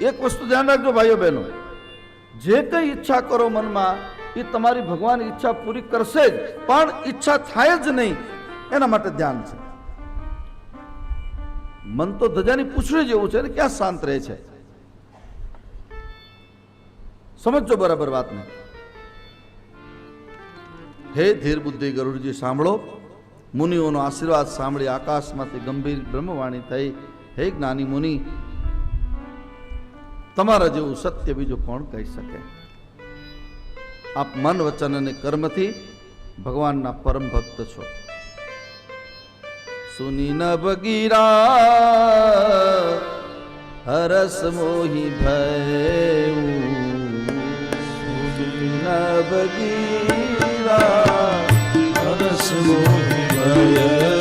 એક વસ્તુ ધ્યાન રાખજો ભાઈઓ બહેનો. જે કંઈ ઈચ્છા કરો મનમાં, એ તમારી ભગવાન ઈચ્છા પૂરી કરશે જ, પણ ઈચ્છા થાય જ નહીં, એના માટે ધ્યાન છે. મન તો ધજાની પૂછડી જેવું છે ને, ક્યાં શાંત રહે છે? સમજો બરાબર વાતને. હે ધીર બુદ્ધિ ગરુડજી, સાંભળો. મુનિઓનો આશીર્વાદ સાંભળી આકાશમાંથી ગંભીર બ્રહ્મવાણી થઈ. હે જ્ઞાની મુનિ તમારા જેવું સત્ય બીજું કોણ કહી શકે? આપ મન, વચન અને કર્મથી ભગવાનના પરમ ભક્ત છો. સુની ન બગીરા હરસ મોહી ભયું સુની હરસ મોહી ભયરું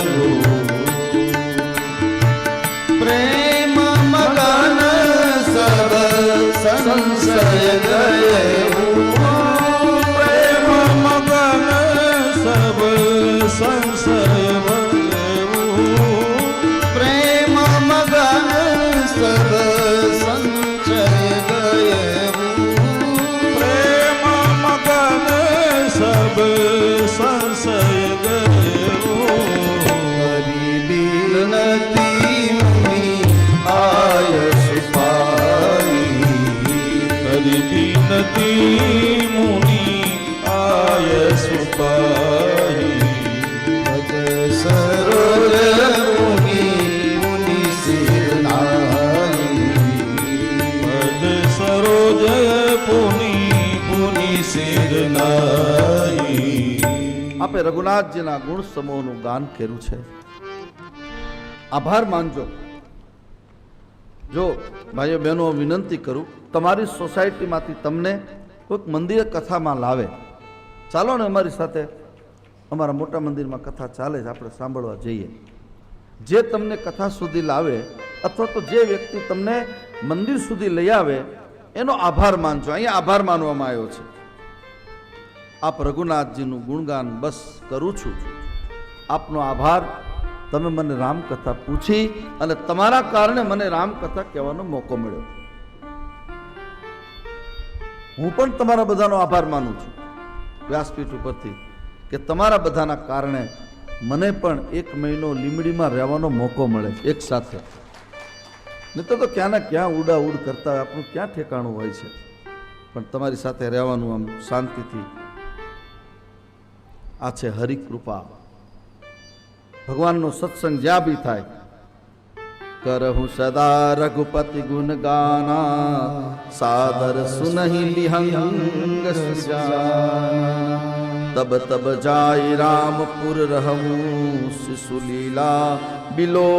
સંશય આપે રઘુનાથજીના ગુણ સમૂહનું ગાન કર્યું છે. આભાર માનજો. જો ભાઈઓ બહેનો વિનંતી કરું તમારી સોસાયટીમાંથી તમને કોઈક મંદિરે કથામાં લાવે. ચાલો ને અમારી સાથે અમારા મોટા મંદિરમાં કથા ચાલે છે, આપણે સાંભળવા જઈએ. જે તમને કથા સુધી લાવે, અથવા તો જે વ્યક્તિ તમને મંદિર સુધી લઈ આવે, એનો આભાર માનજો. અહીંયા આભાર માનવામાં આવ્યો છે. આપ રઘુનાથજીનું ગુણગાન બસ કરું છું. આપનો આભાર. તમે મને રામકથા પૂછી અને તમારા કારણે મને રામકથા કહેવાનો મોકો મળ્યો. હું પણ તમારા બધાનો આભાર માનું છું વ્યાસપીઠ ઉપરથી કે તમારા બધાના કારણે મને પણ એક મહિનો લીમડીમાં રહેવાનો મોકો મળે એક સાથે. નહીં તો ક્યાંના ક્યાં ઉડાઉડ કરતા આપણું ક્યાં ઠેકાણું હોય છે? પણ તમારી સાથે રહેવાનું આમ શાંતિથી આ છે હરિકૃપા. ભગવાનનો સત્સંગ જ્યાં બી થાય કરહું સદા रघुपति ગુણ ગાના સાદર સુનહી बिहंग तब તબ જાય રામપુર રહું શિશુ લીલા બિલો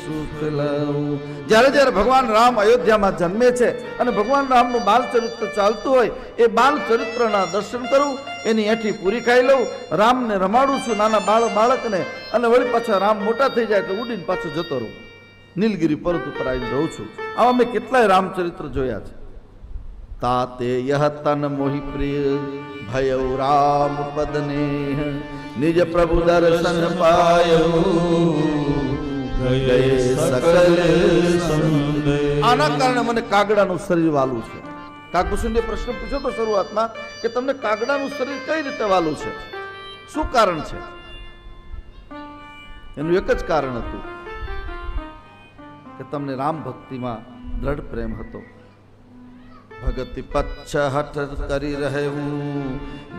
સુખ લઉં જ્યારે જ્યારે ભગવાન રામ અયોધ્યામાં જન્મે છે અને ભગવાન રામનું બાલ ચરિત્ર ચાલતું હોય, એ બાલ ચરિત્રના દર્શન કરું, એની એઠી પૂરી ખાઈ લઉં, રામને રમાડું છું નાના બાળ બાળકને, અને વળી પાછા રામ મોટા થઈ જાય એટલે ઉડીને પાછું જતો રહું. નીલગિરી પર્વત ઉપર આવીને રહું છું. આવા મેં કેટલાય રામચરિત્ર જોયા છે. તાતે યહ તન મોહિ પ્રિય ભયઉ રામ પદને નિજ પ્રભુ દર્શન. આના કારણે મને કાગડાનું શરીર વાલું છે. કાકુસુંડે પ્રશ્ન પૂછ્યો તો શરૂઆતમાં કે તમને કાગડાનું શરીર કઈ રીતે વાલું છે? શું કારણ છે? એનું એક જ કારણ હતું. કે તમને રામ ભક્તિમાં દ્રઢ પ્રેમ હતો. ભગતિ પચ્છ હઠ કરી રહેવું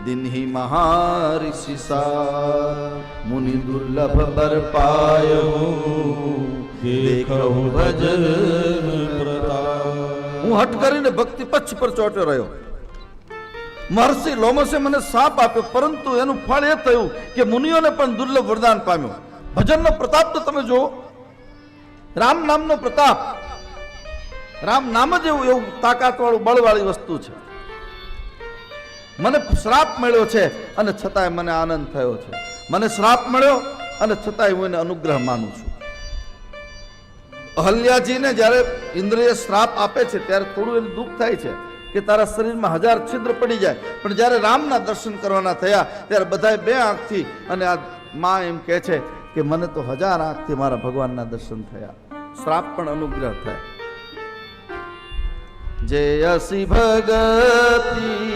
દિનહી મહારિષિ મુનિ દુર્લભ બર પાયો ભજન હું હટ કરીને ભક્તિ પચ્છ પર ચોટ્યો રહ્યો. મહર્ષિ લોમસે મને સાપ આપ્યો, પરંતુ એનું ફળ એ થયું કે મુનિઓને પણ દુર્લભ વરદાન પામ્યો. ભજનનો પ્રતાપ તો તમે જુઓ રામ નામનો પ્રતાપ. રામ નામ જ એવું એવું તાકાતવાળું, બળવાળી વસ્તુ છે. મને શ્રાપ મળ્યો છે અને છતાંય મને આનંદ થયો છે. મને શ્રાપ મળ્યો અને છતાંય હું એને અનુગ્રહ માનું છું. અહલ્યાજીને જ્યારે ઇન્દ્રિય શ્રાપ આપે છે, ત્યારે થોડું એને દુઃખ થાય છે કે તારા શરીરમાં હજાર છિદ્ર પડી જાય. પણ જ્યારે રામના દર્શન કરવાના થયા, ત્યારે બધાએ બે આંખથી અને આ મા એમ કહે છે કે મને તો હજાર આંખથી મારા ભગવાનના દર્શન થયા. શ્રાપ પણ અનુગ્રહ થયા. જય અસી ભગતી.